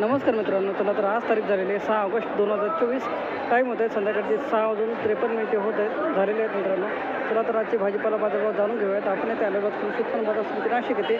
नमस्कार मित्रांनो चला तर आज तारीख झालेली आहे सहा ऑगस्ट दोन हजार चोवीस. टाईम होत आहे संध्याकाळचे सहा वाजून त्रेपन्न मिनिटे होत आहेत झालेले आहेत मित्रांनो. चला तर आजचे भाजीपाला बाजारभाव जाणून घेऊयात. आपण येथे आलेलो कृषी उत्पन्न बाजार समिती नाशिक येते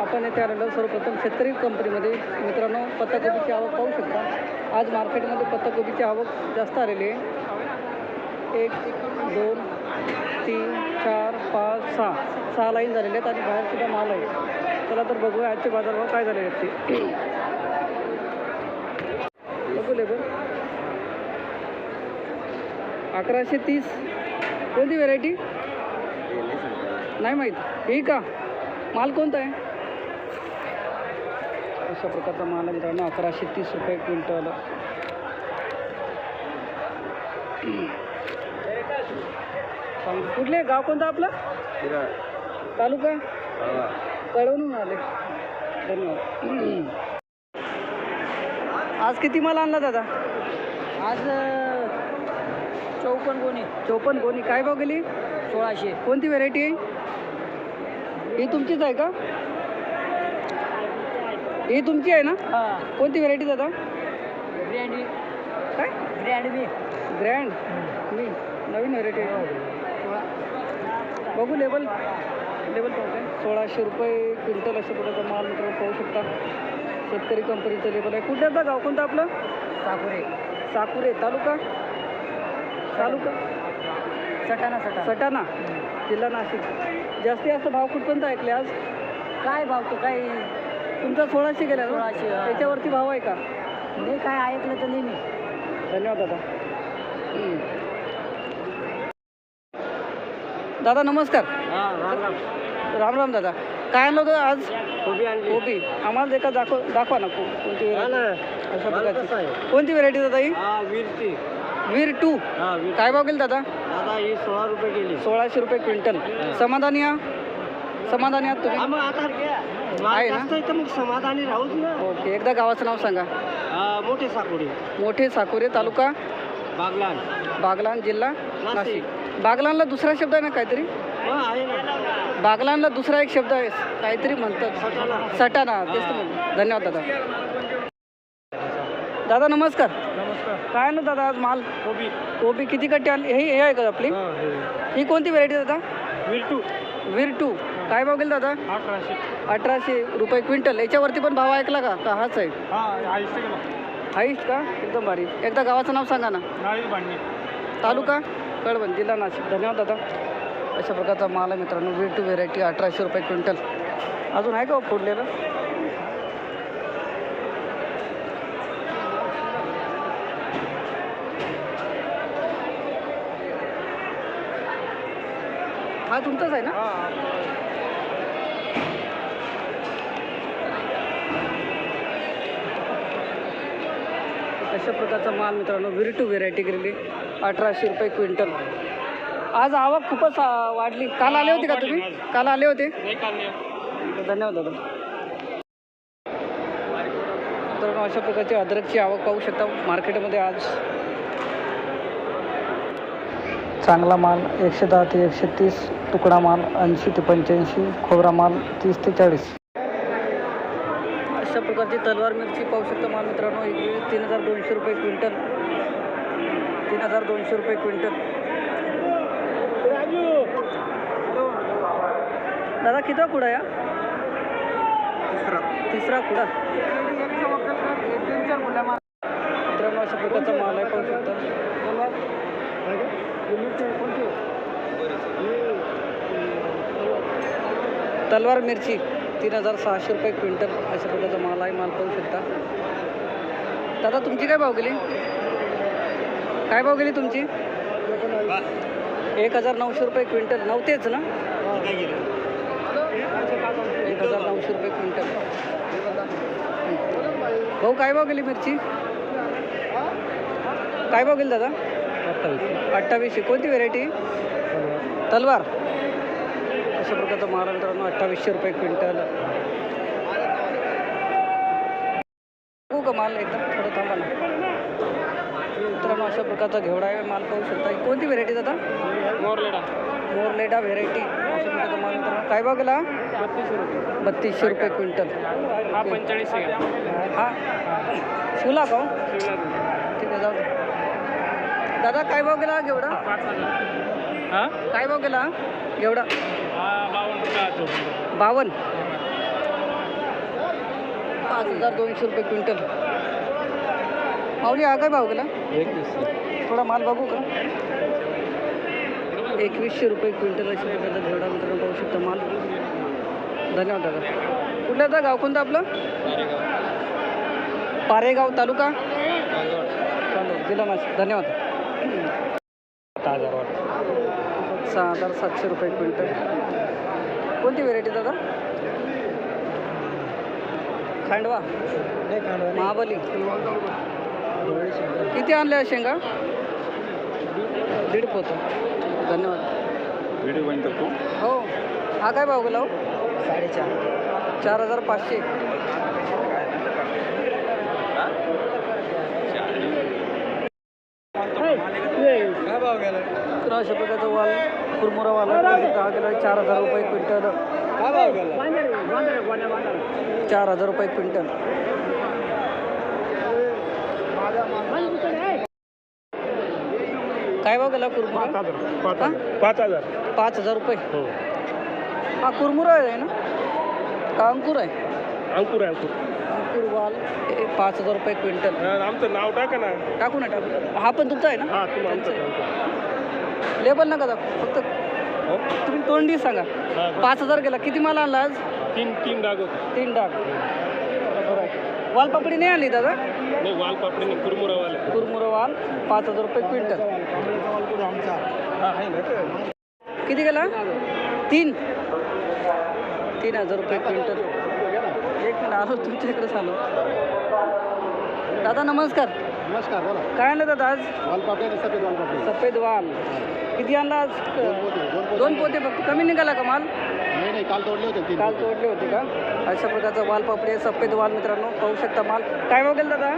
आपण येथे आलेलो सर्वप्रथम शेतकरी कंपनीमध्ये. मित्रांनो पत्ताकोबीची आवक पाहू शकता. आज मार्केटमध्ये पत्ताकोबीची आवक जास्त आलेली आहे. एक दोन तीन चार पाच सहा. सहा लाईन झालेले आहेत आणि बाहेरसुद्धा माल आहे. चला तर बघूया आजचे बाजारभाव काय झाले आहेत ते. लेबर अकराशे तीस. कोणती व्हेरायटी नाही माहीत. ही का? माल कोणता आहे? अशा प्रकारचा माल आहे मित्रांनो. अकराशे तीस रुपये क्विंटल. कुठले गाव कोणतं आपलं? तालुका? कळवून आले. धन्यवाद. आज किती माल आणला दादा? आज चौपन्न गोणी. चौपन्न कोणी काय भाव गेली? सोळाशे. कोणती व्हेरायटी आहे? ही तुमचीच आहे का? ही तुमची आहे ना? हां. कोणती व्हेरायटी दादा? ब्रँड काय? ब्रँड मी ग्रँड मी. नवीन व्हेरायटी बघू लेबल लेबल पाहते सोळाशे रुपये क्विंटल अशा प्रकारचा माल मित्रांनो पाहू शकता. शेतकरी कंपनीचं लेबल आहे. कुठल्याचं गाव कोणतं आपलं? साकुरे साकुरे तालुका? तालुका? सटाणा सटाणा. सटाणा. जिल्हा नाशिक. जास्तीत जास्त भाव कुठपर्यंत ऐकले आज? काय भाव तो काय? तुमचा सोळाशे गेला सोळाशे, हा. त्याच्यावरती भाव आहे का? नाही काय ऐकलं तर नाही मी. धन्यवाद दादा. दादा नमस्कार. राम राम दादा. काय आणलं होतं आज? कोबी आणली. कोबी. आम्हाला देखा दाखव दाखवा ना को- कोणती variety. अशा प्रकारची. कोणती व्हेरायटी दादा ही? हा वीर टू. हा वीर काय भाव गेली दादा? दादा ही सोळा रुपये गेली सोळाशे रुपये क्विंटल. समाधानी या समाधानी आहात तुम्ही? मग आता आहे ना? जास्त आहे तर मग समाधानी राहूच ना. ओके एकदा गावाचं नाव सांगा. हा, मोठे साकुडे. मोठे साकुरे तालुका? बागलान. बागलान जिल्हा? नाशिक. नाशिक. बागलानला दुसरा शब्द आहे ना काहीतरी? आहे ना बागलानला दुसरा एक शब्द आहे काहीतरी म्हणतात. सटाणा. सटाणा तेच तर म्हणतो धन्यवाद दादा. दादा नमस्कार. नमस्कार. काय ना दादा आज माल? कोबी. कोबी किती कट्टे आणली? हे हे आहे का आपली. ही कोणती व्हेरायटी दादा? वीर टू वीर टू काय भाव गेला दादा? अठराशे. अठराशे रुपये क्विंटल. याच्यावरती पण भाव ऐकला का? का हाच आहे? हा हाईस्ट का? एकदम भारी. एकदा गावाचं नाव सांगा ना. तालुका? कळवण जिल्हा नाशिक. धन्यवाद दादा. अशा प्रकारचा माल आहे मित्रांनो. वीर टू व्हेरायटी अठराशे रुपये क्विंटल. अजून आहे का हो फोडलेलं? हा तुमचाच आहे ना? अशा प्रकारचा माल मित्रांनो वीर टू व्हेरायटी गेलेली अठराशे रुपये क्विंटल. आज आवक खूपच आ, वाढली. काल आले होते का तुम्ही? काल आले होते? धन्यवाद दादा. अशा प्रकारची अद्रकची आवक पाहू शकता मार्केटमध्ये आज. चांगला माल एकशे दहा ते एकशे तीस तुकडा माल ऐंशी ते पंच्याऐंशी खोबरा माल तीस ते चाळीस. अशा प्रकारची तलवार मिरची पाहू शकता माल मित्रांनो एक तीन हजार दोनशे रुपये क्विंटल. तीन हजार दोनशे रुपये क्विंटल. दादा किती कुडा या? तिसरा. कुडा? मित्रांनो अशा प्रकारचा माल आहे पाहू शकता तलवार मिरची तीन हजार सहाशे रुपये क्विंटल अशा प्रकारचा माल आहे माल पाहू शकता दादा तुमची काय भाव गेली? काय भाव गेली तुमची? एक हजार नऊशे रुपये क्विंटल. नव्हतेच ना? एक हजार नऊशे रुपये क्विंटल. भाऊ काय भाव गेली मिरची? काय भाव गेली दादा? अठ्ठावीसशे. कोणती व्हेरायटी तलवार. अशा प्रकारचा माल मित्रांनो अठ्ठावीसशे रुपये क्विंटल. बघू का माल एकदम थोडं थांबा ना. मित्रांनो अशा प्रकारचा घेवडा आहे माल पाहू शकता कोणती व्हेरायटी दादा? मोरलेडा. मोरलेडा व्हेरायटी. काय भाव गेला बत्तीसशे रुपये क्विंटल. हा हा. शिवला का हो? ठीक आहे जाऊ दादा काय भाव गेला घेवडा हजार. हा? काय भाव गेला घेवडा बावन्न पाच हजार दोनशे रुपये क्विंटल. माऊली हा काय भाव गेला? थोडा माल बघू का? एकवीसशे रुपये क्विंटल अशा प्रकारचा घेवडा मित्रांनो पाहू शकता. माल. धन्यवाद दादा. कुठलं दादा गाव कोणतं आपलं? पारेगाव तालुका? चालू जिल्हा नाशिक. धन्यवाद. सहा हजार सातशे रुपये क्विंटल. कोणती व्हेरायटी दादा? खांडवा. महाबली. किती आणल्या शेंगा? दीड पोतं. धन्यवाद. व्हिडिओ बंद करतो हो. हा काय भाव गेला हो? साडेचार. चार हजार पाचशे. काय भाव गेला. तर अशा प्रकारचा वाल कुरमुरा वाला हा गेला चार हजार रुपये क्विंटल. चार हजार रुपये क्विंटल. काय भाव गेला कुरमुरा? पाच हा? हजार. पाच हजार. पाच हजार रुपये. हो. हा कुरमुरा आहे ना? का अंकुर आहे? अंकुर आहे अंकुर. अंकुर वाल. हे पाच हजार रुपये क्विंटल. हा, आमचं नाव टाका ना. टाकू ना टाकू हा पण तुमचा आहे ना? हा तुम्ही आमचं लेबल नका दाखवू फक्त हो. तुम्ही तोंडी सांगा. हा, हा. पाच हजार गेला. किती माल आणला आज? तीन तीन डाग होते. तीन डाग. बरोबर आहे वालपापडी नाही आणली दादा? नाही वाल पापडी नाही कुरमुरावाले कुरमुरा वाल पाच हजार रुपये क्विंटल. हा आहे ना. किती गेला? तीन. तीन हजार रुपये क्विंटल. एक मिनिट आलो तुमच्या इकडे आलो दादा नमस्कार. नमस्कार बोला. काय आणलं दादा आज? वालपापडी सफेद वालपापडी सफेद वाल. किती आणला आज? दोन दोन पोते फक्त. कमी निघाला का माल? नाही काल तोडले होते काल तोडले होते का? अशा प्रकारचा वाल पापडी आहे सफेद वाल मित्रांनो पाहू शकता माल. काय भाव गेला दादा?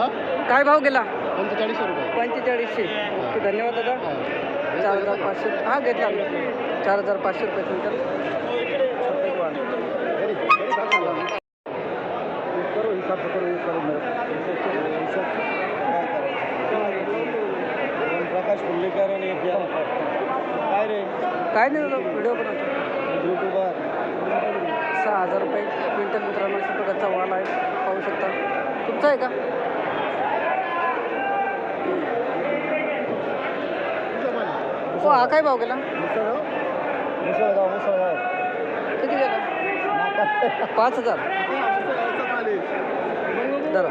हा? काय भाव गेला? पंचेचाळीस रुपये. पंचेचाळीसशे. ओके धन्यवाद दादा. चार हजार पाचशे. हा घेतला मी. चार हजार पाचशे रुपये क्विंटल. सफेद वाल. प्रकाश आणि काय रे? काय नाही दादा व्हिडिओ बनवतो. सहा हजार रुपये क्विंटल मित्रांनो अशा प्रकारचा वाल आहे. पाहू शकता. तुमचा आहे का? हो हा काय भाव गेला? किती गेला? पाच हजार. धरा.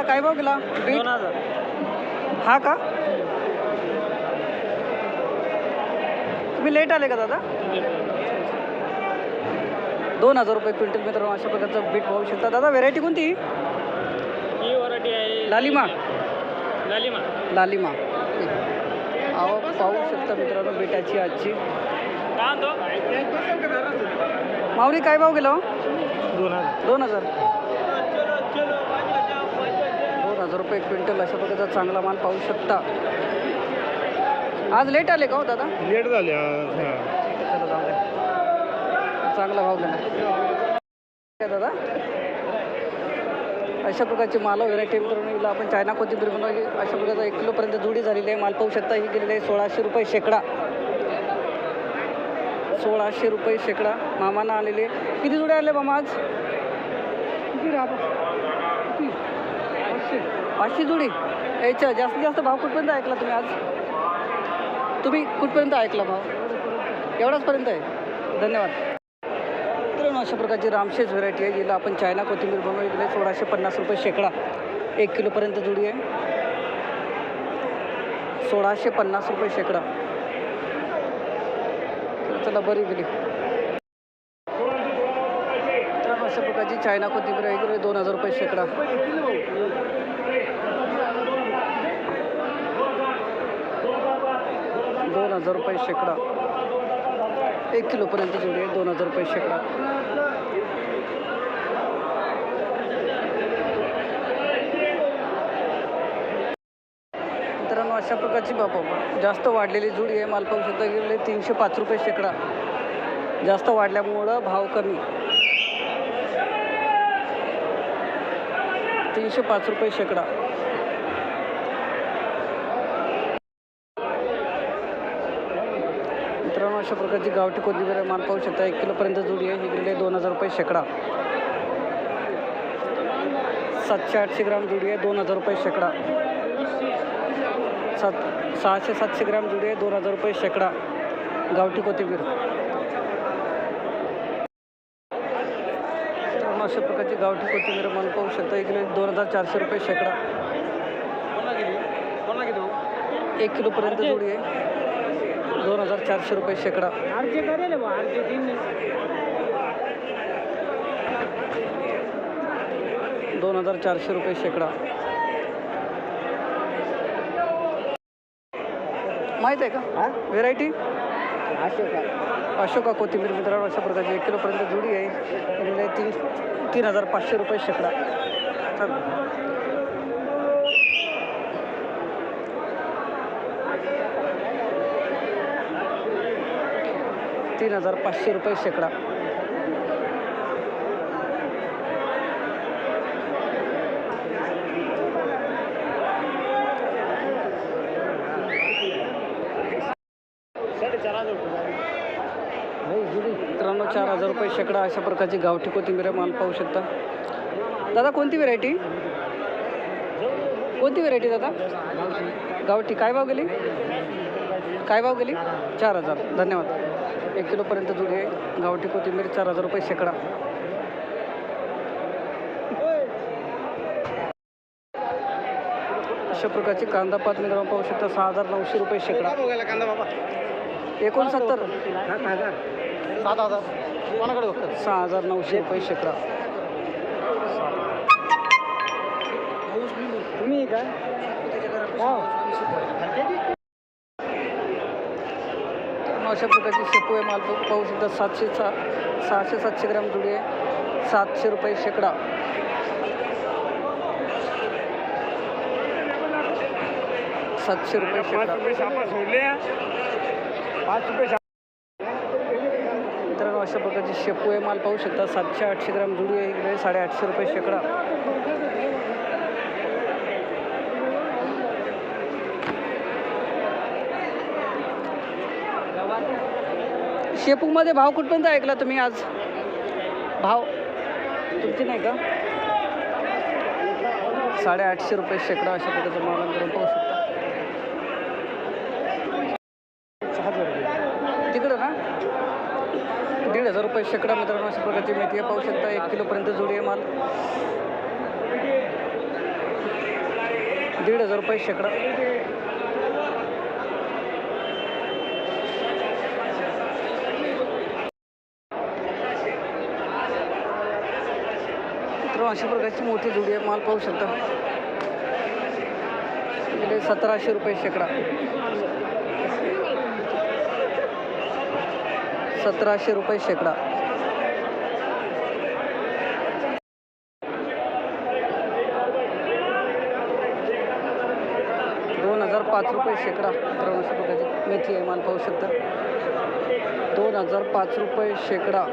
दादा काय भाव गेला बीट हा का? तुम्ही लेट आले का दादा? दोन हजार रुपये क्विंटल मित्रांनो अशा प्रकारचं बीट पाहू शकता. दादा व्हेरायटी कोणती? ही वराठी आहे. लालिमा. लालिमा. लालिमा. अहो पाहू शकता मित्रांनो बीटाची आजची. माऊली काय भाव गेला हो? दोन हजार. दोन हजार. हजार रुपये क्विंटल अशा प्रकारचा चांगला माल पाहू शकता. आज लेट आले का हो दादा? लेट झाले चला जाऊ दे. चांगला भाव काय दादा? अशा प्रकारची माल व्हेरायटी मित्रांनो आपण चायना कोथिंबीर बनवली अशा प्रकारचा एक किलोपर्यंत जुडी झालेली आहे. माल पाहू शकता. ही गेलेली आहे सोळाशे रुपये शेकडा. सोळाशे रुपये शेकडा. मामानं आलेले किती जुड्या आले मामा आज? किती राहतो किती? पाचशे पाचशे जुडी. याच्या जास्तीत जास्त भाव कुठपर्यंत ऐकला तुम्ही आज? तुम्ही कुठपर्यंत ऐकला भाव? एवढाचपर्यंत आहे. धन्यवाद. मित्रांनो अशा प्रकारची रामशेज व्हरायटी आहे जिला आपण चायना कोथिंबीर बनवली दिले सोळाशे पन्नास रुपये शेकडा एक किलोपर्यंत जुडी आहे. सोळाशे पन्नास रुपये शेकडा. चला बरी गेली मित्रांनो अशा प्रकारची चायना कोथिंबीर आहे दोन हजार रुपये शेकडा. दोन हजार रुपये शेकडा. एक किलोपर्यंत जुडी आहे दोन हजार रुपये शेकडा. मित्रांनो अशा अशा प्रकारची बापा हो, जास्त वाढलेली जुडी आहे. माल पाहू शकता गेले तीनशे पाच रुपये शेकडा. जास्त वाढल्यामुळं भाव कमी. तीनशे पाच रुपये शेकडा मित्रांनो अशा प्रकारची गावठी कोथिंबीर माल पाहू शकता. एक किलोपर्यंत जुडी आहे. ही आहे दोन हजार रुपये शेकडा. सातशे आठशे ग्राम जुडी आहे. दोन हजार रुपये शेकडा. सात सहाशे सातशे ग्राम जुडी आहे. दोन हजार रुपये शेकडा. गावठी कोथिंबीर. अशा प्रकारची गावठी कोथिंबीर माल पाहू शकता. एक किलो दोन हजार चारशे रुपये शेकडा. एक किलोपर्यंत जुडी आहे. हजार चारशे रुपये शेकडा. दोन हजार चारशे रुपये शेकडा. माहीत आहे का? व्हेरायटी अशोका. कोथिंबीर मित्रांनो अशा प्रकारची एक किलोपर्यंत जुडी आहे. म्हणजे तीन तीन हजार पाचशे रुपये शेकडा. तीन हजार पाचशे रुपये शेकडा. मित्रांनो चार हजार रुपये शेकडा अशा प्रकारची गावठी कोथिंबीर माल पाहू शकता. दादा कोणती व्हेरायटी कोणती व्हेरायटी दादा? गावठी. काय भाव गेली? काय भाव गेली? चार हजार. धन्यवाद. एक किलोपर्यंत जुडी गावठी कोथिंबीर चार हजार रुपये शेकडा. अशा प्रकारची कांदा पात मित्रांनो पाहू शकता. सहा हजार नऊशे रुपये शेकडा. एकोणसत्तर. सात हजार. सात हजार. कोणाकडे बघतात सहा हजार नऊशे रुपये शेकडा. तुम्ही का अशा प्रकारची शेपू आहे माल. पाहू शकता सातशे सा सहाशे सातशे ग्रॅम जुडी आहे. सातशे रुपये शेकडा. सातशे रुपये शेकडा. मित्रांनो अशा प्रकारची शेपू आहे माल. पाहू शकता सातशे आठशे ग्रॅम जुडी आहे. इकडे साडेआठशे रुपये शेकडा. शेपूमध्ये भाव कुठपर्यंत ऐकला तुम्ही आज? भाव? तुमची नाही का? साडेआठशे रुपये शेकडा अशा प्रकारचं माल पाहू शकता. तिकडं ना? दीड हजार रुपये शेकडा मित्रांनो अशा प्रकारची मेथी आहे. पाहू शकता एक किलोपर्यंत जोडी आहे माल. दीड हजार रुपये शेकडा मित्रांनो अशा प्रकारची मोठी जोडी आहे. माल पाहू शकता. गेले सतराशे रुपये शेकडा. सतराशे रुपये शेकडा. दोन हजार पाच रुपये शेकडा. मित्रांनो अशा प्रकारची मेथी आहे. माल पाहू शकता. दोन हजार पाच रुपये शेकडा.